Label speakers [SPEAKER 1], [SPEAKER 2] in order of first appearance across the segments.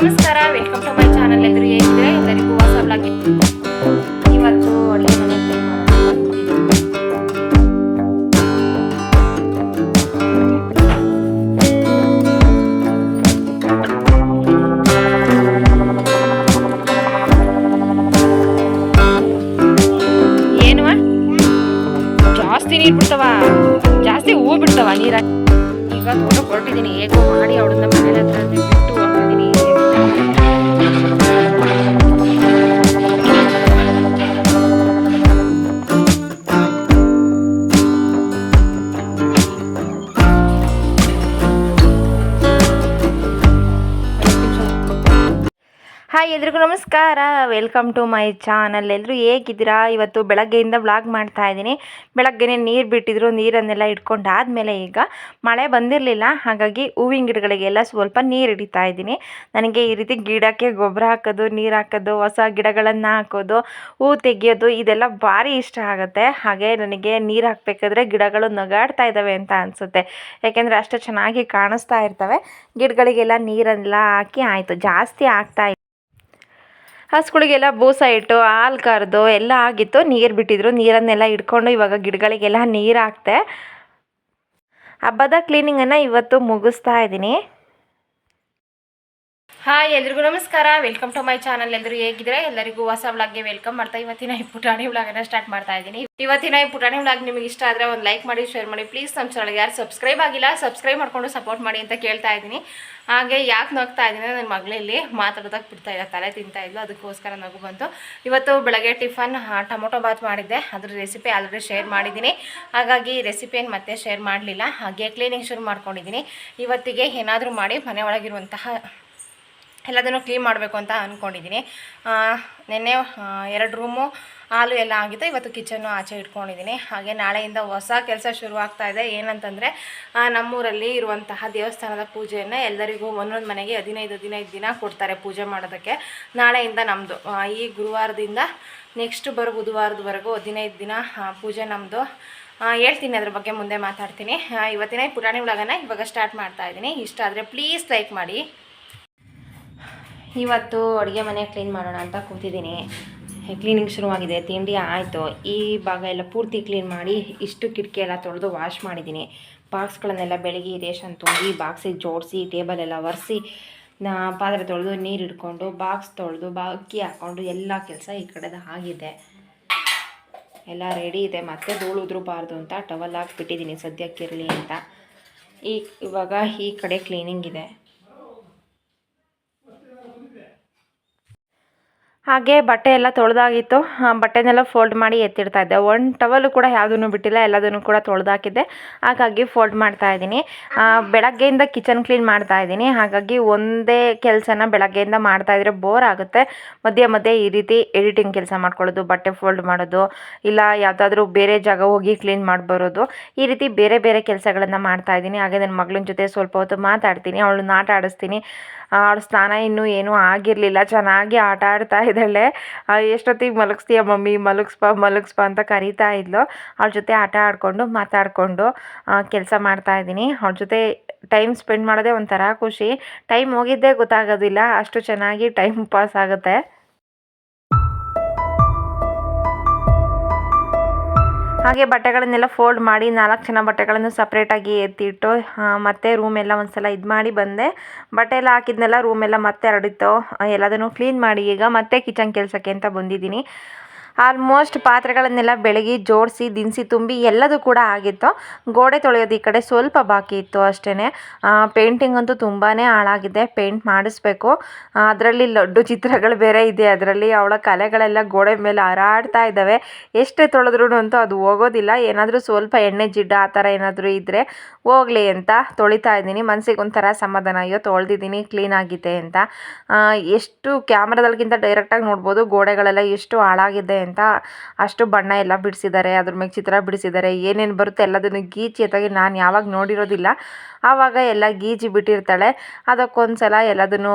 [SPEAKER 1] ನಮಸ್ಕಾರ welcome to my channel ಎಲ್ಲರೂ ಹೇಗಿದ್ರೆ ಎಲ್ಲರಿಗೂ ಹೊಸ ಬ್ಲಾಗ್ ಇವತ್ತು ಅಡುಗೆ ಮನೆ. ಏನುವ ಜಾಸ್ತಿ ನೀರು ಬಿಡ್ತಾವ? ಜಾಸ್ತಿ ಹೂ ಬಿಡ್ತಾವ ನೀರ? ಈಗ ತೋಟಕ್ಕೆ ಹೊರಟಿದ್ದೀನಿ ಹೇಗೋ ಮಾಡಿ ಅವಳನ್ನ ಮನೇಲಿ ಹತ್ರ ಬಿಟ್ಟು ಹೋಗ್ತಿದ್ದೀನಿ Música ಹಾಯ್, ಎಲ್ರಿಗೂ ನಮಸ್ಕಾರ. ವೆಲ್ಕಮ್ ಟು ಮೈ ಚಾನಲ್ ಎಲ್ಲರೂ ಹೇಗಿದ್ದೀರಾ? ಇವತ್ತು ಬೆಳಗ್ಗೆಯಿಂದ ವ್ಲಾಗ್ ಮಾಡ್ತಾ ಇದ್ದೀನಿ. ಬೆಳಗ್ಗೆನೇ ನೀರು ಬಿಟ್ಟಿದ್ರು, ನೀರನ್ನೆಲ್ಲ ಇಟ್ಕೊಂಡು ಆದಮೇಲೆ ಈಗ ಮಳೆ ಬಂದಿರಲಿಲ್ಲ. ಹಾಗಾಗಿ ಹೂವಿನ ಗಿಡಗಳಿಗೆಲ್ಲ ಸ್ವಲ್ಪ ನೀರು ಹಿಡಿತಾ ಇದ್ದೀನಿ. ನನಗೆ ಈ ರೀತಿ ಗಿಡಕ್ಕೆ ಗೊಬ್ಬರ ಹಾಕೋದು, ನೀರು ಹಾಕೋದು, ಹೊಸ ಗಿಡಗಳನ್ನು ಹಾಕೋದು, ಹೂ ತೆಗೆಯೋದು ಇದೆಲ್ಲ ಭಾರಿ ಇಷ್ಟ ಆಗುತ್ತೆ. ಹಾಗೆ ನನಗೆ ನೀರು ಹಾಕಬೇಕಾದ್ರೆ ಗಿಡಗಳು ನಗಾಡ್ತಾ ಇದ್ದಾವೆ ಅಂತ ಅನಿಸುತ್ತೆ. ಯಾಕೆಂದರೆ ಅಷ್ಟು ಚೆನ್ನಾಗಿ ಕಾಣಿಸ್ತಾ ಇರ್ತವೆ. ಗಿಡಗಳಿಗೆಲ್ಲ ನೀರೆಲ್ಲ ಹಾಕಿ ಆಯಿತು. ಜಾಸ್ತಿ ಆಗ್ತಾ ಹಸುಗಳಿಗೆಲ್ಲ ಬೂಸ ಇಟ್ಟು, ಹಾಲು ಕರೆದು ಎಲ್ಲ ಆಗಿತ್ತು. ನೀರು ಬಿಟ್ಟಿದ್ರು. ನೀರನ್ನೆಲ್ಲ ಇಟ್ಕೊಂಡು ಇವಾಗ ಗಿಡಗಳಿಗೆಲ್ಲ ನೀರು ಹಾಕ್ತೆ. ಹಬ್ಬದ ಕ್ಲೀನಿಂಗನ್ನು ಇವತ್ತು ಮುಗಿಸ್ತಾ ಇದ್ದೀನಿ. ಹಾಯ್, ಎಲ್ರಿಗೂ ನಮಸ್ಕಾರ. ವೆಲ್ಕಮ್ ಟು ಮೈ ಚಾನಲ್ ಎಲ್ಲರೂ ಹೇಗಿದ್ರೆ ಎಲ್ಲರಿಗೂ ಹೊಸ ವ್ಲಾಗ್ಗೆ ವೆಲ್ಕಮ್ ಮಾಡ್ತಾ ಇವತ್ತಿನ ಈ ಪುಟಾಣಿ ವ್ಲಾಗನ್ನು ಸ್ಟಾರ್ಟ್ ಮಾಡ್ತಾ ಇದ್ದೀನಿ. ಇವತ್ತಿನ ಈ ಪುಟಾಣಿ ವ್ಲಾಗ್ ನಿಮಗೆ ಇಷ್ಟ ಆದರೆ ಒಂದು ಲೈಕ್ ಮಾಡಿ ಶೇರ್ ಮಾಡಿ. ಪ್ಲೀಸ್ ನಮ್ಮ ಚಾನಲ್ಗೆ ಯಾರು ಸಬ್ಸ್ಕ್ರೈಬ್ ಆಗಿಲ್ಲ ಸಬ್ಸ್ಕ್ರೈಬ್ ಮಾಡ್ಕೊಂಡು ಸಪೋರ್ಟ್ ಮಾಡಿ ಅಂತ ಕೇಳ್ತಾ ಇದ್ದೀನಿ. ಹಾಗೆ ಯಾಕೆ ನೋಗ್ತಾ ಇದ್ದೀನಿ ನನ್ನ ಮಗಳಲ್ಲಿ ಮಾತಾಡೋದಕ್ಕೆ ಬಿಡ್ತಾ ಇಲ್ಲ, ತಲೆ ತಿಂತಾ ಇದ್ಲು. ಅದಕ್ಕೋಸ್ಕರ ನಗು ಬಂತು. ಇವತ್ತು ಬೆಳಗ್ಗೆ ಟಿಫನ್ ಟೊಮೊಟೊ ಬಾತ್ ಮಾಡಿದ್ದೆ. ಅದ್ರ ರೆಸಿಪಿ ಆಲ್ರೆಡಿ ಶೇರ್ ಮಾಡಿದ್ದೀನಿ. ಹಾಗಾಗಿ ರೆಸಿಪಿಯನ್ನು ಮತ್ತೆ ಶೇರ್ ಮಾಡಲಿಲ್ಲ. ಹಾಗೆ ಕ್ಲೀನಿಂಗ್ ಶುರು ಮಾಡ್ಕೊಂಡಿದ್ದೀನಿ. ಇವತ್ತಿಗೆ ಏನಾದರೂ ಮಾಡಿ ಮನೆ ಒಳಗಿರುವಂತಹ ಎಲ್ಲದನ್ನು ಕ್ಲೀನ್ ಮಾಡಬೇಕು ಅಂತ ಅಂದ್ಕೊಂಡಿದ್ದೀನಿ ನಿನ್ನೆ ಎರಡು ರೂಮು, ಹಾಲು ಎಲ್ಲ ಆಗಿತ್ತು. ಇವತ್ತು ಕಿಚನ್ನು ಆಚೆ ಇಟ್ಕೊಂಡಿದ್ದೀನಿ. ಹಾಗೆ ನಾಳೆಯಿಂದ ಹೊಸ ಕೆಲಸ ಶುರುವಾಗ್ತಾ ಇದೆ. ಏನಂತಂದರೆ ನಮ್ಮೂರಲ್ಲಿ ಇರುವಂತಹ ದೇವಸ್ಥಾನದ ಪೂಜೆಯನ್ನು ಎಲ್ಲರಿಗೂ ಒಂದೊಂದು ಮನೆಗೆ ಹದಿನೈದು ಹದಿನೈದು ದಿನ ಕೊಡ್ತಾರೆ ಪೂಜೆ ಮಾಡೋದಕ್ಕೆ. ನಾಳೆಯಿಂದ ನಮ್ಮದು ಈ ಗುರುವಾರದಿಂದ ನೆಕ್ಸ್ಟ್ ಬರೋ ಬುಧವಾರದವರೆಗೂ ಹದಿನೈದು ದಿನ ಪೂಜೆ ನಮ್ಮದು ಹೇಳ್ತೀನಿ ಅದ್ರ ಬಗ್ಗೆ ಮುಂದೆ ಮಾತಾಡ್ತೀನಿ. ಇವತ್ತಿನ ಪುರಾಣಿ ಒಳಗನ ಇವಾಗ ಸ್ಟಾರ್ಟ್ ಮಾಡ್ತಾ ಇದ್ದೀನಿ. ಇಷ್ಟ ಆದರೆ ಪ್ಲೀಸ್ ಲೈಕ್ ಮಾಡಿ. ಇವತ್ತು ಅಡುಗೆ ಮನೆ ಕ್ಲೀನ್ ಮಾಡೋಣ ಅಂತ ಕೂತಿದ್ದೀನಿ. ಕ್ಲೀನಿಂಗ್ ಶುರುವಾಗಿದೆ, ತಿಂಡಿ ಆಯಿತು. ಈ ಭಾಗ ಎಲ್ಲ ಪೂರ್ತಿ ಕ್ಲೀನ್ ಮಾಡಿ ಇಷ್ಟು ಕಿಟಕಿ ಎಲ್ಲ ತೊಳೆದು ವಾಶ್ ಮಾಡಿದ್ದೀನಿ. ಬಾಕ್ಸ್ಗಳನ್ನೆಲ್ಲ ಬೆಳಗ್ಗೆ ರೇಷನ್ ತುಂಬಿ ಬಾಕ್ಸಿಗೆ ಜೋಡಿಸಿ ಟೇಬಲ್ ಎಲ್ಲ ಒರೆಸಿ ಪಾತ್ರೆ ತೊಳೆದು ನೀರು ಹಿಡ್ಕೊಂಡು ಬಾಕ್ಸ್ ತೊಳೆದು, ಬಾಕಿ ಹಾಕ್ಕೊಂಡು ಎಲ್ಲ ಕೆಲಸ ಈ ಕಡೆದು ಆಗಿದೆ. ಎಲ್ಲ ರೆಡಿ ಇದೆ. ಮತ್ತೆ ಧೂಳು ಉದ್ರಬಾರ್ದು ಅಂತ ಟವಲ್ ಹಾಕ್ಬಿಟ್ಟಿದ್ದೀನಿ ಸದ್ಯಕ್ಕಿರಲಿ ಅಂತ. ಈ, ಇವಾಗ ಈ ಕಡೆ ಕ್ಲೀನಿಂಗ್ ಇದೆ. ಹಾಗೆ ಬಟ್ಟೆ ಎಲ್ಲ ತೊಳೆದಾಗಿತ್ತು. ಬಟ್ಟೆನೆಲ್ಲ ಫೋಲ್ಡ್ ಮಾಡಿ ಎತ್ತಿಡ್ತಾ ಇದ್ದೆ. ಒನ್ ಟವಲು ಕೂಡ ಯಾವುದನ್ನು ಬಿಟ್ಟಿಲ್ಲ, ಎಲ್ಲದನ್ನು ಕೂಡ ತೊಳೆದಾಕಿದ್ದೆ. ಹಾಗಾಗಿ ಫೋಲ್ಡ್ ಮಾಡ್ತಾ ಇದ್ದೀನಿ. ಬೆಳಗ್ಗೆಯಿಂದ ಕಿಚನ್ ಕ್ಲೀನ್ ಮಾಡ್ತಾ ಇದ್ದೀನಿ. ಹಾಗಾಗಿ ಒಂದೇ ಕೆಲಸನ ಬೆಳಗ್ಗೆಯಿಂದ ಮಾಡ್ತಾ ಇದ್ರೆ ಬೋರ್ ಆಗುತ್ತೆ. ಮಧ್ಯೆ ಮಧ್ಯೆ ಈ ರೀತಿ ಎಡಿಟಿಂಗ್ ಕೆಲಸ ಮಾಡ್ಕೊಳ್ಳೋದು, ಬಟ್ಟೆ ಫೋಲ್ಡ್ ಮಾಡೋದು, ಇಲ್ಲ ಯಾವುದಾದ್ರೂ ಬೇರೆ ಜಾಗ ಹೋಗಿ ಕ್ಲೀನ್ ಮಾಡಿ ಬರೋದು, ಈ ರೀತಿ ಬೇರೆ ಬೇರೆ ಕೆಲಸಗಳನ್ನು ಮಾಡ್ತಾ ಇದ್ದೀನಿ. ಹಾಗೆ ನನ್ನ ಮಗಳನ್ನ ಜೊತೆ ಸ್ವಲ್ಪ ಹೊತ್ತು ಮಾತಾಡ್ತೀನಿ, ಅವಳನ್ನ ಆಟ ಆಡಿಸ್ತೀನಿ. ಅವಳ ಸ್ನಾನ ಇನ್ನೂ ಏನೂ ಆಗಿರಲಿಲ್ಲ. ಚೆನ್ನಾಗಿ ಆಟ ಆಡ್ತಾ ಇದ್ದಾಳೆ. ಎಷ್ಟೊತ್ತಿಗೆ ಮಲಗಿಸ್ತೀಯ ಮಮ್ಮಿ? ಮಲಗಿಸ್ಪ ಮಲಗಿಸ್ಪ ಅಂತ ಕರೀತಾ ಇದ್ಲು. ಅವಳ ಜೊತೆ ಆಟ ಆಡಿಕೊಂಡು, ಮಾತಾಡಿಕೊಂಡು ಕೆಲಸ ಮಾಡ್ತಾ ಇದ್ದೀನಿ. ಅವಳ ಜೊತೆ ಟೈಮ್ ಸ್ಪೆಂಡ್ ಮಾಡೋದೇ ಒಂಥರ ಖುಷಿ. ಟೈಮ್ ಹೋಗಿದ್ದೇ ಗೊತ್ತಾಗೋದಿಲ್ಲ. ಅಷ್ಟು ಚೆನ್ನಾಗಿ ಟೈಮ್ ಪಾಸ್ ಆಗುತ್ತೆ. ಹಾಗೆ ಬಟ್ಟೆಗಳನ್ನೆಲ್ಲ ಫೋಲ್ಡ್ ಮಾಡಿ ನಾಲ್ಕು ಜನ ಬಟ್ಟೆಗಳನ್ನು ಸಪ್ರೇಟಾಗಿ ಎತ್ತಿಟ್ಟು ಮತ್ತೆ ರೂಮ್ ರೂಮೆಲ್ಲ ಒಂದ್ಸಲ ಇದು ಮಾಡಿ ಬಂದೆ. ಬಟ್ಟೆ ಎಲ್ಲ ಹಾಕಿದ್ನೆಲ್ಲ ರೂಮೆಲ್ಲ ಮತ್ತೆ ಹರಡಿತ್ತು. ಎಲ್ಲದನ್ನು ಕ್ಲೀನ್ ಮಾಡಿ ಈಗ ಮತ್ತೆ ಕಿಚನ್ ಕೆಲಸಕ್ಕೆ ಅಂತ ಬಂದಿದ್ದೀನಿ. ಆಲ್ಮೋಸ್ಟ್ ಪಾತ್ರೆಗಳನ್ನೆಲ್ಲ ಬೆಳಗ್ಗೆ ಜೋಡಿಸಿ, ದಿನಸಿ, ತುಂಬಿ ಎಲ್ಲದೂ ಕೂಡ ಆಗಿತ್ತು. ಗೋಡೆ ತೊಳೆಯೋದು ಈ ಕಡೆ ಸ್ವಲ್ಪ ಬಾಕಿ ಇತ್ತು ಅಷ್ಟೇ ಪೇಂಟಿಂಗ್ ಅಂತೂ ತುಂಬಾ ಹಾಳಾಗಿದೆ. ಪೇಂಟ್ ಮಾಡಿಸ್ಬೇಕು. ಅದರಲ್ಲಿ ಲಡ್ಡು ಚಿತ್ರಗಳು ಬೇರೆ ಇದೆ. ಅದರಲ್ಲಿ ಅವಳ ಕಲೆಗಳೆಲ್ಲ ಗೋಡೆ ಮೇಲೆ ಹಾರಾಡ್ತಾ ಇದ್ದಾವೆ. ಎಷ್ಟೇ ತೊಳೆದ್ರೂ ಅಂತೂ ಅದು ಹೋಗೋದಿಲ್ಲ. ಏನಾದರೂ ಸ್ವಲ್ಪ ಎಣ್ಣೆ ಜಿಡ್ಡ ಆ ಥರ ಏನಾದರೂ ಇದ್ದರೆ ಹೋಗಲಿ ಅಂತ ತೊಳಿತಾ ಇದ್ದೀನಿ. ಮನಸ್ಸಿಗೆ ಒಂಥರ ಸಮಾಧಾನ. ಅಯ್ಯೋ, ತೊಳೆದಿದ್ದೀನಿ ಕ್ಲೀನ್ ಆಗಿದೆ ಅಂತ. ಎಷ್ಟು ಕ್ಯಾಮ್ರಾದಲ್ಗಿಂತ ಡೈರೆಕ್ಟಾಗಿ ನೋಡ್ಬೋದು. ಗೋಡೆಗಳೆಲ್ಲ ಎಷ್ಟು ಹಾಳಾಗಿದೆ ಅಂತ ಅಷ್ಟು ಬಣ್ಣ ಎಲ್ಲ ಬಿಡಿಸಿದ್ದಾರೆ, ಅದ್ರ ಮೇಲೆ ಚಿತ್ರ ಬಿಡಿಸಿದ್ದಾರೆ, ಏನೇನು ಬರುತ್ತೆ ಎಲ್ಲದನ್ನು ಗೀಚಿ ಎತ್ತಾಗಿ ನಾನು ಯಾವಾಗ ನೋಡಿರೋದಿಲ್ಲ. ಆವಾಗ ಎಲ್ಲ ಗೀಜಿ ಬಿಟ್ಟಿರ್ತಾಳೆ. ಅದಕ್ಕೊಂದ್ಸಲ ಎಲ್ಲದನ್ನು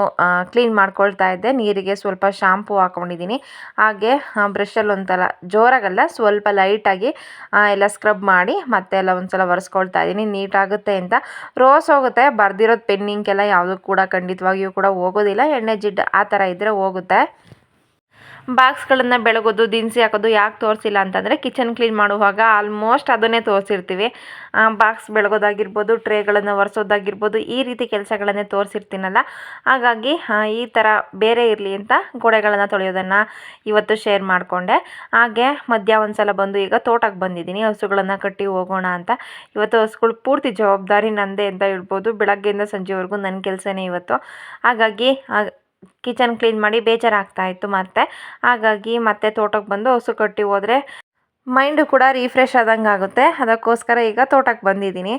[SPEAKER 1] ಕ್ಲೀನ್ ಮಾಡ್ಕೊಳ್ತಾ ಇದ್ದೆ. ನೀರಿಗೆ ಸ್ವಲ್ಪ ಶಾಂಪೂ ಹಾಕೊಂಡಿದ್ದೀನಿ. ಹಾಗೆ ಬ್ರಷಲ್ಲಿ ಒಂಥರ ಜೋರಾಗಲ್ಲ, ಸ್ವಲ್ಪ ಲೈಟಾಗಿ ಎಲ್ಲ ಸ್ಕ್ರಬ್ ಮಾಡಿ ಮತ್ತೆ ಎಲ್ಲ ಒಂದ್ಸಲ ಒರೆಸ್ಕೊಳ್ತಾ ಇದ್ದೀನಿ. ನೀಟಾಗುತ್ತೆ ಅಂತ. ರೋಸ್ ಹೋಗುತ್ತೆ, ಬರ್ದಿರೋದು ಪೆನ್ನಿಂಗ್ ಯಾವುದು ಕೂಡ ಖಂಡಿತವಾಗಿಯೂ ಕೂಡ ಹೋಗೋದಿಲ್ಲ. ಎಣ್ಣೆ ಜಿಡ್ಡು ಆ ಥರ ಇದ್ದರೆ ಹೋಗುತ್ತೆ. ಬಾಕ್ಸ್ಗಳನ್ನು ಬೆಳಗೋದು, ದಿನಸಿ ಹಾಕೋದು ಯಾಕೆ ತೋರಿಸಿಲ್ಲ ಅಂತಂದರೆ ಕಿಚನ್ ಕ್ಲೀನ್ ಮಾಡುವಾಗ ಆಲ್ಮೋಸ್ಟ್ ಅದನ್ನೇ ತೋರಿಸಿರ್ತೀವಿ. ಬಾಕ್ಸ್ ಬೆಳಗೋದಾಗಿರ್ಬೋದು, ಟ್ರೇಗಳನ್ನು ಒರೆಸೋದಾಗಿರ್ಬೋದು ಈ ರೀತಿ ಕೆಲಸಗಳನ್ನೇ ತೋರಿಸಿರ್ತೀನಲ್ಲ. ಹಾಗಾಗಿ ಈ ಥರ ಬೇರೆ ಇರಲಿ ಅಂತ ಗೋಡೆಗಳನ್ನು ತೊಳೆಯೋದನ್ನು ಇವತ್ತು ಶೇರ್ ಮಾಡಿಕೊಂಡೆ. ಹಾಗೆ ಮಧ್ಯ ಒಂದು ಸಲ ಬಂದು ಈಗ ತೋಟಕ್ಕೆ ಬಂದಿದ್ದೀನಿ. ಹಸುಗಳನ್ನು ಕಟ್ಟಿ ಹೋಗೋಣ ಅಂತ. ಇವತ್ತು ಹಸುಗಳು ಪೂರ್ತಿ ಜವಾಬ್ದಾರಿ ನಂದೇ ಅಂತ ಹೇಳ್ಬೋದು. ಬೆಳಗ್ಗೆಯಿಂದ ಸಂಜೆವರೆಗೂ ನನ್ನ ಕೆಲಸನೇ ಇವತ್ತು. ಹಾಗಾಗಿ ಕಿಚನ್ ಕ್ಲೀನ್ ಮಾಡಿ ಬೇಜಾರಾಗ್ತಾ ಇತ್ತು ಮತ್ತೆ. ಹಾಗಾಗಿ ಮತ್ತೆ ತೋಟಕ್ಕೆ ಬಂದು ಹಸು ಕಟ್ಟಿ ಹೋದರೆ ಮೈಂಡು ಕೂಡ ರಿಫ್ರೆಶ್ ಆದಂಗೆ ಆಗುತ್ತೆ. ಅದಕ್ಕೋಸ್ಕರ ಈಗ ತೋಟಕ್ಕೆ ಬಂದಿದ್ದೀನಿ.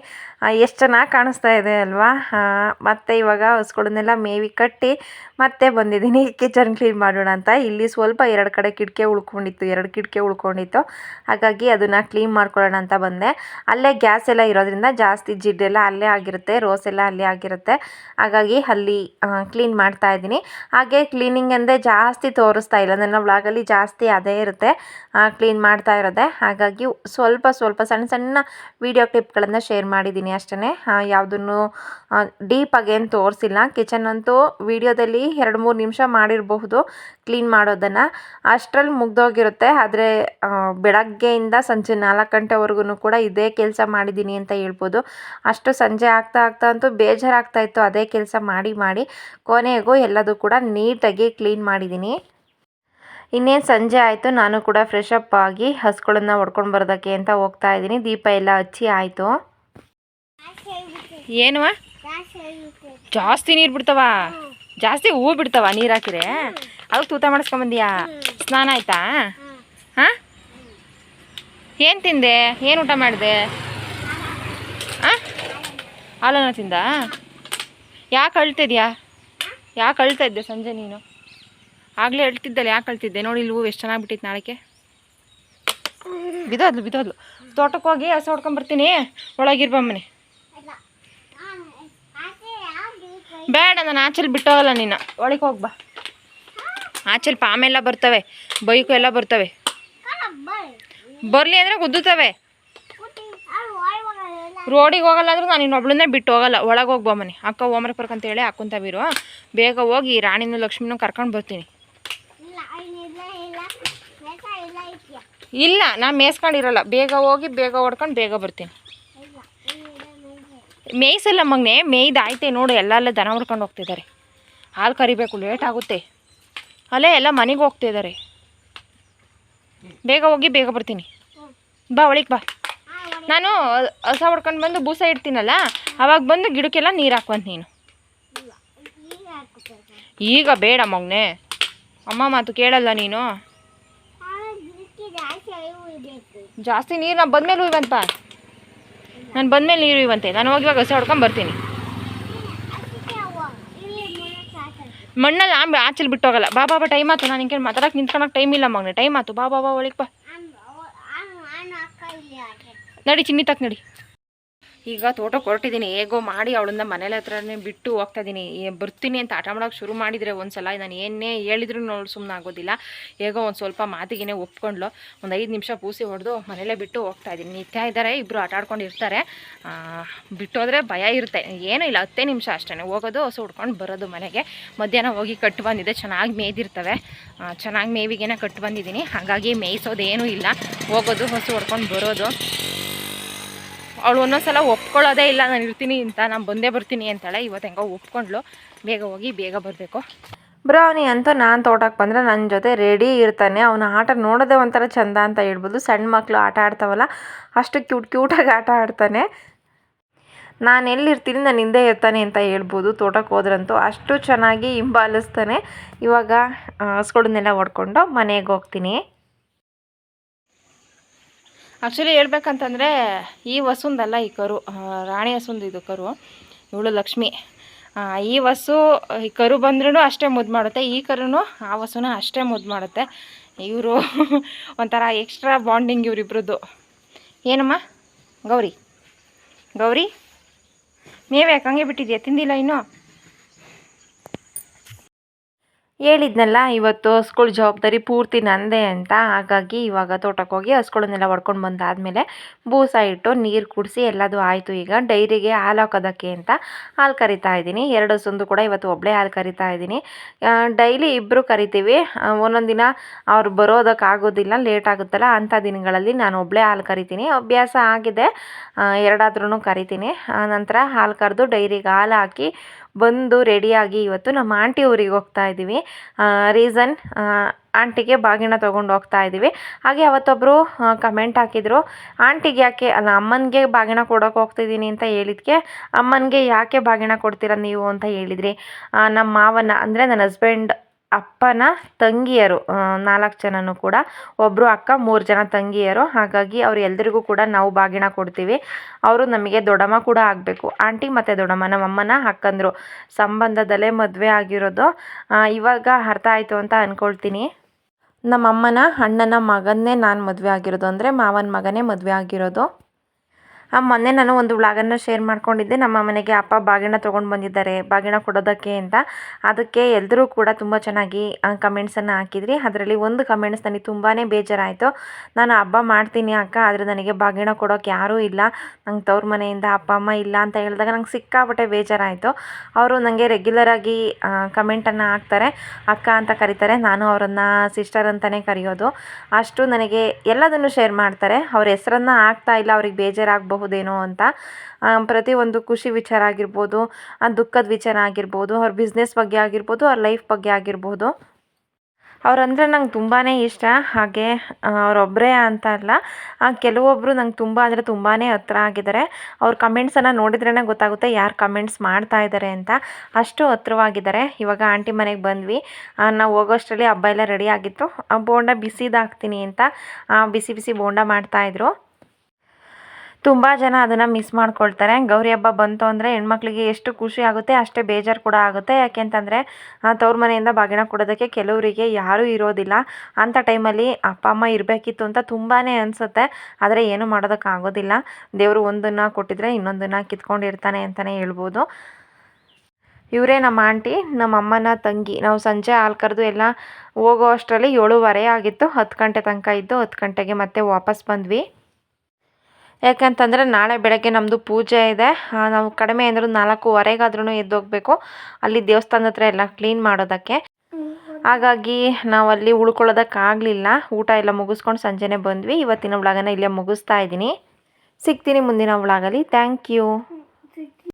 [SPEAKER 1] ಎಷ್ಟು ಚೆನ್ನಾಗಿ ಕಾಣಿಸ್ತಾ ಇದೆ ಅಲ್ವಾ? ಮತ್ತು ಇವಾಗ ಹಸುಗಳನ್ನೆಲ್ಲ ಮೇವಿ ಕಟ್ಟಿ ಮತ್ತೆ ಬಂದಿದ್ದೀನಿ. ಕಿಚನ್ ಕ್ಲೀನ್ ಮಾಡೋಣ ಅಂತ. ಇಲ್ಲಿ ಸ್ವಲ್ಪ ಎರಡು ಕಡೆ ಕಿಟಕಿ ಉಳ್ಕೊಂಡಿತ್ತು. ಎರಡು ಕಿಟಕಿ ಉಳ್ಕೊಂಡಿತ್ತು. ಹಾಗಾಗಿ ಅದನ್ನು ಕ್ಲೀನ್ ಮಾಡ್ಕೊಳ್ಳೋಣ ಅಂತ ಬಂದೆ. ಅಲ್ಲೇ ಗ್ಯಾಸ್ ಎಲ್ಲ ಇರೋದ್ರಿಂದ ಜಾಸ್ತಿ ಜಿಡ್ಡೆಲ್ಲ ಅಲ್ಲೇ ಆಗಿರುತ್ತೆ. ರೋಸ್ ಎಲ್ಲ ಅಲ್ಲೇ ಆಗಿರುತ್ತೆ. ಹಾಗಾಗಿ ಅಲ್ಲಿ ಕ್ಲೀನ್ ಮಾಡ್ತಾ ಇದ್ದೀನಿ. ಹಾಗೆ ಕ್ಲೀನಿಂಗ್ ಅಂದರೆ ಜಾಸ್ತಿ ತೋರಿಸ್ತಾ ಇಲ್ಲ. ನನ್ನ ವ್ಲಾಗಲ್ಲಿ ಜಾಸ್ತಿ ಅದೇ ಇರುತ್ತೆ. ಕ್ಲೀನ್ ಮಾಡ್ತಾ ಇರೋದೆ. ಹಾಗಾಗಿ ಸ್ವಲ್ಪ ಸ್ವಲ್ಪ ಸಣ್ಣ ಸಣ್ಣ ವೀಡಿಯೋ ಕ್ಲಿಪ್ಗಳನ್ನು ಶೇರ್ ಮಾಡಿದ್ದೀನಿ ಅಷ್ಟೇ ಯಾವುದನ್ನು ಡೀಪಾಗಿ ಏನು ತೋರಿಸಿಲ್ಲ. ಕಿಚನ್ ಅಂತೂ ವೀಡಿಯೋದಲ್ಲಿ ಎರಡು ಮೂರು ನಿಮಿಷ ಮಾಡಿರಬಹುದು ಕ್ಲೀನ್ ಮಾಡೋದನ್ನು. ಅಷ್ಟರಲ್ಲಿ ಮುಗ್ದೋಗಿರುತ್ತೆ. ಆದರೆ ಬೆಳಗ್ಗೆಯಿಂದ ಸಂಜೆ ನಾಲ್ಕು ಗಂಟೆವರೆಗೂ ಕೂಡ ಇದೇ ಕೆಲಸ ಮಾಡಿದ್ದೀನಿ ಅಂತ ಹೇಳ್ಬೋದು. ಅಷ್ಟು ಸಂಜೆ ಆಗ್ತಾ ಆಗ್ತಾ ಅಂತೂ ಬೇಜಾರಾಗ್ತಾ ಇತ್ತು. ಅದೇ ಕೆಲಸ ಮಾಡಿ ಮಾಡಿ ಕೊನೆಗೂ ಎಲ್ಲದೂ ಕೂಡ ನೀಟಾಗಿ ಕ್ಲೀನ್ ಮಾಡಿದ್ದೀನಿ. ಇನ್ನೇನು ಸಂಜೆ ಆಯಿತು, ನಾನು ಕೂಡ ಫ್ರೆಶ್ ಅಪ್ ಆಗಿ ಹಸುಗಳನ್ನ ಹೊಡ್ಕೊಂಡು ಬರೋದಕ್ಕೆ ಅಂತ ಹೋಗ್ತಾ ಇದ್ದೀನಿ. ದೀಪ ಎಲ್ಲ ಹಚ್ಚಿ ಆಯಿತು. ಏನುವ? ಜಾಸ್ತಿ ನೀರು ಬಿಡ್ತಾವ? ಜಾಸ್ತಿ ಹೂ ಬಿಡ್ತಾವ ನೀರು ಹಾಕಿದ್ರೆ? ಅದಕ್ಕೆ ತೂತ ಮಾಡಿಸ್ಕೊಂಬಂದಿಯಾ? ಸ್ನಾನ ಆಯ್ತಾ? ಹಾಂ? ಏನು ತಿಂದೆ? ಏನು ಊಟ ಮಾಡಿದೆ? ಹಾಂ? ಹಾಲನ್ನ ತಿಂದ? ಯಾಕೆ ಅಳ್ತಿದ್ಯಾ? ಯಾಕೆ ಅಳ್ತಾ ಇದ್ದೆ ಸಂಜೆ ನೀನು? ಆಗಲೇ ಅಳ್ತಿದ್ದಲ್ಲ, ಯಾಕೆ ಅಳ್ತಿದ್ದೆ? ನೋಡಿ, ಇಲ್ಲಿ ಹೂವು ಎಷ್ಟು ಚೆನ್ನಾಗಿ ಬಿಟ್ಟಿತ್ತು ನಾಳೆಗೆ. ಬಿದೋದ್ಲು ಬಿದೋದ್ಲು ತೋಟಕ್ಕೆ ಹೋಗಿ ಹಸು ಹೊಡ್ಕೊಂಬರ್ತೀನಿ ಒಳಗಿರ್ಬಮ್ಮನೆ ಬೇಡ, ನಾನು ಆಚೆಲಿ ಬಿಟ್ಟೋಗಲ್ಲ ನೀನು. ಒಳಗೆ ಹೋಗ್ಬಾ ಆಚೆಲಿ ಪಾಮೆಲ್ಲ ಬರ್ತವೆ, ಬೈಕು ಎಲ್ಲ ಬರ್ತವೆ. ಬರಲಿ ಅಂದರೆ ಗುದ್ದುತ್ತವೆ. ರೋಡಿಗೆ ಹೋಗಲ್ಲ ಅಂದ್ರೆ ನಾನು ಇನ್ನೊಬ್ಳನ್ನೇ ಬಿಟ್ಟು ಹೋಗಲ್ಲ. ಒಳಗೆ ಹೋಗ್ಬಾ ಮನೆ. ಅಕ್ಕ ಓಮರಪುರಕ್ಕೆ ಅಂತ ಹೇಳಿ ಹಾಕೊಂತವಿರು ಬೇಗ ಹೋಗಿ ರಾಣಿನೂ ಲಕ್ಷ್ಮಿನೂ ಕರ್ಕೊಂಡು ಬರ್ತೀನಿ. ಇಲ್ಲ, ನಾ ಮೇಯ್ಸ್ಕೊಂಡಿರಲ್ಲ. ಬೇಗ ಹೋಗಿ ಬೇಗ ಹೊಡ್ಕೊಂಡು ಬೇಗ ಬರ್ತೀನಿ. ಮೇಯ್ಸಲ್ಲ ಮಗನೆ, ಮೇಯ್ದು ಆಯ್ತೆ ನೋಡು ಎಲ್ಲ ದನ ಹೊಡ್ಕೊಂಡು ಹೋಗ್ತಿದ್ದಾರೆ ಹಾಲು ಕರಿಬೇಕು, ಲೇಟ್ ಆಗುತ್ತೆ. ಅಲ್ಲೇ ಎಲ್ಲ ಮನೆಗೆ ಹೋಗ್ತಿದ್ದಾರೆ ಬೇಗ ಹೋಗಿ ಬೇಗ ಬರ್ತೀನಿ. ಬಾ, ಒಳಗೆ ಬಾ. ನಾನು ಹೊಸ ಹೊಡ್ಕೊಂಡು ಬಂದು ಬೂಸ ಇಡ್ತೀನಲ್ಲ, ಅವಾಗ ಬಂದು ಗಿಡಕ್ಕೆಲ್ಲ ನೀರು ಹಾಕುವಂತ ನೀನು. ಈಗ ಬೇಡ ಮಗನೆ. ಅಮ್ಮ ಮಾತು ಕೇಳಲ್ಲ ನೀನು. ಜಾಸ್ತಿ ನೀರು ನಾನು ಬಂದಮೇಲೆ ಉಯ್ವಂತ ನಾನು ಬಂದಮೇಲೆ ನೀರು ಇವಂತೆ ನಾನು ಹೋಗಿ ಇವಾಗ ಹೊಸ ಹೊಡ್ಕೊಂಡು ಬರ್ತೀನಿ. ಮಣ್ಣಲ್ಲಿ ಆಮೇಲೆ ಆಚೆಲಿ ಬಿಟ್ಟು ಹೋಗಲ್ಲ ಬಾ ಬಾ ಟೈಮ್ ಆಯ್ತು ನಾನು ಹಿಂಗೆ ಮಾತಾಡಕ್ಕೆ ನಿಂತ್ಕೊಳಕ್ಕೆ ಟೈಮ್ ಇಲ್ಲ ಮಗ್ನೆ. ಟೈಮ್ ಆಯ್ತು ಬಾ ಬಾ ಬಾ ಒಳಗೆ ಬಾ. ನಡಿ ಚಿನ್ನಿ ತಕ್ ನಡಿ. ಈಗ ತೋಟಕ್ಕೆ ಹೊರಟಿದ್ದೀನಿ ಹೇಗೋ ಮಾಡಿ ಅವಳನ್ನ ಮನೇಲಿ ಹತ್ರನೇ ಬಿಟ್ಟು ಹೋಗ್ತಾ ಇದ್ದೀನಿ ಬರ್ತೀನಿ ಅಂತ ಆಟ ಮಾಡೋಕೆ ಶುರು ಮಾಡಿದರೆ ಒಂದು ಸಲ ನಾನು ಏನೇ ಹೇಳಿದ್ರು ನೋಡಿ ಸುಮ್ಮನೆ ಆಗೋದಿಲ್ಲ. ಹೇಗೋ ಒಂದು ಸ್ವಲ್ಪ ಮಾತಿಗೆ ಒಪ್ಕೊಂಡ್ಲು. ಒಂದು ಐದು ನಿಮಿಷ ಪೂಸಿ ಹೊಡೆದು ಮನೇಲೇ ಬಿಟ್ಟು ಹೋಗ್ತಾ ಇದ್ದೀನಿ ನಿತ್ಯ ಇದ್ದಾರೆ ಇಬ್ಬರು ಆಟ ಆಡ್ಕೊಂಡು ಇರ್ತಾರೆ. ಆ, ಬಿಟ್ಟು ಹೋದರೆ ಭಯ ಇರುತ್ತೆ. ಏನೂ ಇಲ್ಲ ಹತ್ತೇ ನಿಮಿಷ ಅಷ್ಟೇ ಹೋಗೋದು ಹಸು ಹುಡ್ಕೊಂಡು ಬರೋದು ಮನೆಗೆ. ಮಧ್ಯಾಹ್ನ ಹೋಗಿ ಕಟ್ಟು ಬಂದಿದೆ ಚೆನ್ನಾಗಿ ಮೇಯ್ದಿರ್ತವೆ. ಚೆನ್ನಾಗಿ ಮೇವಿಗೆನೆ ಕಟ್ಟು ಬಂದಿದ್ದೀನಿ ಹಾಗಾಗಿ ಮೇಯಿಸೋದೇನೂ ಇಲ್ಲ. ಹೋಗೋದು ಹಸು ಹೊಡ್ಕೊಂಡು ಬರೋದು. ಅವಳು ಒಂದೊಂದ್ಸಲ ಒಪ್ಕೊಳ್ಳೋದೇ ಇಲ್ಲ, ನಾನು ಇರ್ತೀನಿ ಅಂತ, ನಾನು ಬಂದೇ ಬರ್ತೀನಿ ಅಂತಾಳೆ. ಇವತ್ತು ಹೆಂಗೋ ಒಪ್ಕೊಂಡ್ಳು. ಬೇಗ ಹೋಗಿ, ಬೇಗ ಬರಬೇಕು. ಬ್ರೌನಿ ಅಂತ ನಾನು ತೋಟಕ್ಕೆ ಬಂದರೆ ನನ್ನ ಜೊತೆ ರೆಡಿ ಇರ್ತಾನೆ. ಅವನ ಆಟ ನೋಡೋದೇ ಒಂಥರ ಚಂದ ಅಂತ ಹೇಳ್ಬೋದು. ಸಣ್ಣ ಮಕ್ಕಳು ಆಟ ಆಡ್ತಾವಲ್ಲ, ಅಷ್ಟು ಕ್ಯೂಟ್ ಕ್ಯೂಟಾಗಿ ಆಟ ಆಡ್ತಾನೆ. ನಾನು ಎಲ್ಲಿರ್ತೀನಿ, ನಾನು ಹಿಂದೆ ಇರ್ತಾನೆ ಅಂತ ಹೇಳ್ಬೋದು. ತೋಟಕ್ಕೆ ಹೋದ್ರಂತೂ ಅಷ್ಟು ಚೆನ್ನಾಗಿ ಹಿಂಬಾಲಿಸ್ತಾನೆ. ಇವಾಗ ಹಸ್ಗಳನ್ನೆಲ್ಲ ಹೊಡ್ಕೊಂಡು ಮನೆಗೆ ಹೋಗ್ತೀನಿ. ಆ್ಯಕ್ಚುಲಿ ಹೇಳ್ಬೇಕಂತಂದರೆ, ಈ ವಸುಂದಲ್ಲ ಈ ಕರು ರಾಣಿ ಹಸುಂದು ಇದು ಕರು, ಇವಳು ಲಕ್ಷ್ಮಿ. ಈ ವಸು, ಈ ಕರು ಬಂದ್ರೂ ಅಷ್ಟೇ ಮುದ್ದು ಮಾಡುತ್ತೆ, ಈ ಕರುನು ಆ ವಸುನ ಅಷ್ಟೇ ಮುದ್ದು ಮಾಡುತ್ತೆ. ಇವರು ಒಂಥರ ಎಕ್ಸ್ಟ್ರಾ ಬಾಂಡಿಂಗ್ ಇವರಿಬ್ರದ್ದು ಏನಮ್ಮ? ಗೌರಿ. ಗೌರಿ? ಮೇವು ಯಾಕಂಗೆ ಬಿಟ್ಟಿದ್ಯಾ? ತಿಂದಿಲ್ಲ ಇನ್ನೂ? ಹೇಳಿದ್ನಲ್ಲ, ಇವತ್ತು ಹಸ್ಗಳ ಜವಾಬ್ದಾರಿ ಪೂರ್ತಿ ನಂದೇ ಅಂತ. ಹಾಗಾಗಿ ಇವಾಗ ತೋಟಕ್ಕೆ ಹೋಗಿ ಹಸ್ಗಳನ್ನೆಲ್ಲ ಹೊಡ್ಕೊಂಡು ಬಂದಾದಮೇಲೆ ಬೂಸ ಇಟ್ಟು ನೀರು ಕುಡಿಸಿ ಎಲ್ಲದು ಆಯಿತು. ಈಗ ಡೈರಿಗೆ ಹಾಲು ಹಾಕೋದಕ್ಕೆ ಅಂತ ಹಾಲು ಕರಿತಾ ಇದ್ದೀನಿ. ಎರಡು ಹಸೊಂದು ಕೂಡ ಇವತ್ತು ಒಬ್ಬಳೇ ಹಾಲು ಕರಿತಾ ಇದ್ದೀನಿ. ಡೈಲಿ ಇಬ್ಬರು ಕರಿತೀವಿ. ಒಂದೊಂದು ದಿನ ಅವ್ರು ಬರೋದಕ್ಕಾಗೋದಿಲ್ಲ ಲೇಟ್ ಆಗುತ್ತಲ್ಲ. ಅಂಥ ದಿನಗಳಲ್ಲಿ ನಾನು ಒಬ್ಬಳೇ ಹಾಲು ಕರಿತೀನಿ. ಅಭ್ಯಾಸ ಆಗಿದೆ. ಎರಡಾದ್ರೂ ಕರಿತೀನಿ. ನಂತರ ಹಾಲು ಕರೆದು ಡೈರಿಗೆ ಹಾಲು ಹಾಕಿ ಬಂದು ರೆಡಿಯಾಗಿ ಇವತ್ತು ನಮ್ಮ ಆಂಟಿ ಊರಿಗೆ ಹೋಗ್ತಾ ಇದ್ದೀವಿ. ರೀಸನ್ ಆಂಟಿಗೆ ಬಾಗಿನ ತೊಗೊಂಡು ಹೋಗ್ತಾ ಇದ್ದೀವಿ. ಹಾಗೆ ಅವತ್ತೊಬ್ಬರು ಕಮೆಂಟ್ ಹಾಕಿದರು, ಆಂಟಿಗೆ ಯಾಕೆ, ಅಲ್ಲ, ಅಮ್ಮನಿಗೆ ಬಾಗಿನ ಕೊಡೋಕೆ ಹೋಗ್ತಿದ್ದೀನಿ ಅಂತ ಹೇಳಿದ್ಕೆ, ಅಮ್ಮನಿಗೆ ಯಾಕೆ ಬಾಗಿನ ಕೊಡ್ತೀರ ನೀವು? ಅಂತ ಹೇಳಿದ್ರಿ. ನಮ್ಮ ಮಾವನ, ಅಂದರೆ ನನ್ನ ಹಸ್ಬೆಂಡ್ ಅಪ್ಪನ ತಂಗಿಯರು ನಾಲ್ಕು ಜನನೂ ಕೂಡ. ಒಬ್ಬರು ಅಕ್ಕ, ಮೂರು ಜನ ತಂಗಿಯರು. ಹಾಗಾಗಿ ಅವ್ರು ಎಲ್ರಿಗೂ ಕೂಡ ನಾವು ಬಾಗಿನ ಕೊಡ್ತೀವಿ. ಅವರು ನಮಗೆ ದೊಡ್ಡಮ್ಮ ಕೂಡ ಆಗಬೇಕು. ಆಂಟಿ ಮತ್ತು ದೊಡ್ಡಮ್ಮ ನಮ್ಮ ಅಮ್ಮನ ಅಕ್ಕಂದರು. ಸಂಬಂಧದಲ್ಲೇ ಮದುವೆ ಆಗಿರೋದು. ಇವಾಗ ಅರ್ಥ ಆಯಿತು ಅಂತ ಅಂದ್ಕೊಳ್ತೀನಿ ನಮ್ಮ ಅಮ್ಮನ ಅಣ್ಣನ ಮಗನ್ನೇ ನಾನು ಮದುವೆ ಆಗಿರೋದು ಅಂದರೆ ಮಾವನ ಮಗನೇ ಮದುವೆ ಆಗಿರೋದು. ಮೊನ್ನೆ ನಾನು ಒಂದು ವ್ಲಾಗನ್ನು ಶೇರ್ ಮಾಡ್ಕೊಂಡಿದ್ದೆ. ನಮ್ಮ ಮನೆಗೆ ಅಪ್ಪ ಬಾಗಿಣ ತೊಗೊಂಡು ಬಂದಿದ್ದಾರೆ. ಬಾಗಿಣ ಕೊಡೋದಕ್ಕೆ ಅಂತ. ಅದಕ್ಕೆ ಎಲ್ಲರೂ ಕೂಡ ತುಂಬ ಚೆನ್ನಾಗಿ ಕಮೆಂಟ್ಸನ್ನು ಹಾಕಿದ್ರಿ. ಅದರಲ್ಲಿ ಒಂದು ಕಮೆಂಟ್ಸ್ ನನಗೆ ತುಂಬಾ ಬೇಜಾರಾಯಿತು. ನಾನು ಹಬ್ಬ ಮಾಡ್ತೀನಿ ಅಕ್ಕ. ಆದರೆ ನನಗೆ ಬಾಗಿಣ ಕೊಡೋಕ್ಕೆ ಯಾರೂ ಇಲ್ಲ. ನಂಗೆ ತವ್ರ ಮನೆಯಿಂದ ಅಪ್ಪ, ಅಮ್ಮ ಇಲ್ಲ ಅಂತ ಹೇಳಿದಾಗ ನಂಗೆ ಸಿಕ್ಕಾಪಟ್ಟೆ ಬೇಜಾರಾಯಿತು. ಅವರು ನನಗೆ ರೆಗ್ಯುಲರಾಗಿ ಕಮೆಂಟನ್ನು ಹಾಕ್ತಾರೆ. ಅಕ್ಕ ಅಂತ ಕರೀತಾರೆ. ನಾನು ಅವರನ್ನು ಸಿಸ್ಟರ್ ಅಂತಲೇ ಕರೆಯೋದು. ಅಷ್ಟು ನನಗೆ ಎಲ್ಲದನ್ನು ಶೇರ್ ಮಾಡ್ತಾರೆ. ಅವ್ರ ಹೆಸರನ್ನು ಹಾಕ್ತಾ ಇಲ್ಲ. ಅವ್ರಿಗೆ ಬೇಜಾರಾಗಬಹುದೇನೋ ಅಂತ ಪ್ರತಿಯೊಂದು ಖುಷಿ ವಿಚಾರ ಆಗಿರ್ಬೋದು ದುಃಖದ ವಿಚಾರ ಆಗಿರ್ಬೋದು ಅವ್ರ ಬಿಸ್ನೆಸ್ ಬಗ್ಗೆ ಆಗಿರ್ಬೋದು ಅವ್ರ ಲೈಫ್ ಬಗ್ಗೆ ಆಗಿರ್ಬೋದು. ಅವರಂದರೆ ನಂಗೆ ತುಂಬಾ ಇಷ್ಟ. ಹಾಗೆ ಅವರೊಬ್ಬರೇ ಅಂತ ಅಲ್ಲ ಕೆಲವೊಬ್ಬರು ನಂಗೆ ತುಂಬ ಅಂದರೆ ತುಂಬಾ ಹತ್ರ ಆಗಿದ್ದಾರೆ. ಅವ್ರ ಕಮೆಂಟ್ಸನ್ನು ನೋಡಿದ್ರೇ ಗೊತ್ತಾಗುತ್ತೆ ಯಾರು ಕಮೆಂಟ್ಸ್ ಮಾಡ್ತಾ ಇದ್ದಾರೆ ಅಂತ. ಅಷ್ಟು ಹತ್ರವಾಗಿದ್ದಾರೆ. ಇವಾಗ ಆಂಟಿ ಮನೆಗೆ ಬಂದ್ವಿ. ನಾವು ಹೋಗೋಷ್ಟರಲ್ಲಿ ಹಬ್ಬ ಎಲ್ಲ ರೆಡಿ ಆಗಿತ್ತು. ಆ, ಬೋಂಡ ಬಿಸಿದಾಕ್ತೀನಿ ಅಂತ ಬಿಸಿ ಬಿಸಿ ಬೋಂಡ ಮಾಡ್ತಾಯಿದ್ರು ತುಂಬ ಜನ ಅದನ್ನು ಮಿಸ್ ಮಾಡ್ಕೊಳ್ತಾರೆ. ಗೌರಿ ಹಬ್ಬ ಬಂತು ಅಂದರೆ ಹೆಣ್ಮಕ್ಳಿಗೆ ಎಷ್ಟು ಖುಷಿ ಆಗುತ್ತೆ, ಅಷ್ಟೇ ಬೇಜಾರು ಕೂಡ ಆಗುತ್ತೆ. ಯಾಕೆಂತಂದರೆ ತವ್ರ ಮನೆಯಿಂದ ಬಾಗಿನ ಕೊಡೋದಕ್ಕೆ ಕೆಲವರಿಗೆ ಯಾರೂ ಇರೋದಿಲ್ಲ. ಅಂಥ ಟೈಮಲ್ಲಿ ಅಪ್ಪ, ಅಮ್ಮ ಇರಬೇಕಿತ್ತು ಅಂತ ತುಂಬಾ ಅನಿಸುತ್ತೆ. ಆದರೆ ಏನೂ ಮಾಡೋದಕ್ಕಾಗೋದಿಲ್ಲ ದೇವರು ಒಂದನ್ನು ಕೊಟ್ಟಿದ್ರೆ ಇನ್ನೊಂದನ್ನು ಕಿತ್ಕೊಂಡಿರ್ತಾನೆ ಅಂತಲೇ ಹೇಳ್ಬೋದು. ಇವರೇ ನಮ್ಮ ಆಂಟಿ, ನಮ್ಮ ಅಮ್ಮನ ತಂಗಿ. ನಾವು ಸಂಜೆ ಹಾಲು ಕರೆದು ಎಲ್ಲ ಹೋಗೋ ಅಷ್ಟರಲ್ಲಿ ಏಳುವರೆ ಆಗಿತ್ತು. ಹತ್ತು ಗಂಟೆ ತನಕ ಇದ್ದು ಹತ್ತು ಗಂಟೆಗೆ ಮತ್ತೆ ವಾಪಸ್ ಬಂದ್ವಿ. ಯಾಕಂತಂದರೆ ನಾಳೆ ಬೆಳಗ್ಗೆ ನಮ್ಮದು ಪೂಜೆ ಇದೆ. ನಾವು ಕಡಿಮೆ ಅಂದರೂ ನಾಲ್ಕೂವರೆಗಾದ್ರೂ ಎದ್ದೋಗಬೇಕು. ಅಲ್ಲಿ ದೇವಸ್ಥಾನದ ಹತ್ರ ಎಲ್ಲ ಕ್ಲೀನ್ ಮಾಡೋದಕ್ಕೆ. ಹಾಗಾಗಿ ನಾವು ಅಲ್ಲಿ ಉಳ್ಕೊಳ್ಳೋದಕ್ಕಾಗಲಿಲ್ಲ. ಊಟ ಎಲ್ಲ ಮುಗಿಸ್ಕೊಂಡು ಸಂಜೆನೇ ಬಂದ್ವಿ. ಇವತ್ತಿನ ವ್ಲಾಗನ ಇಲ್ಲೇ ಮುಗಿಸ್ತಾ ಇದ್ದೀನಿ. ಸಿಗ್ತೀನಿ ಮುಂದಿನ ವ್ಲಾಗಲ್ಲಿ. Thank you.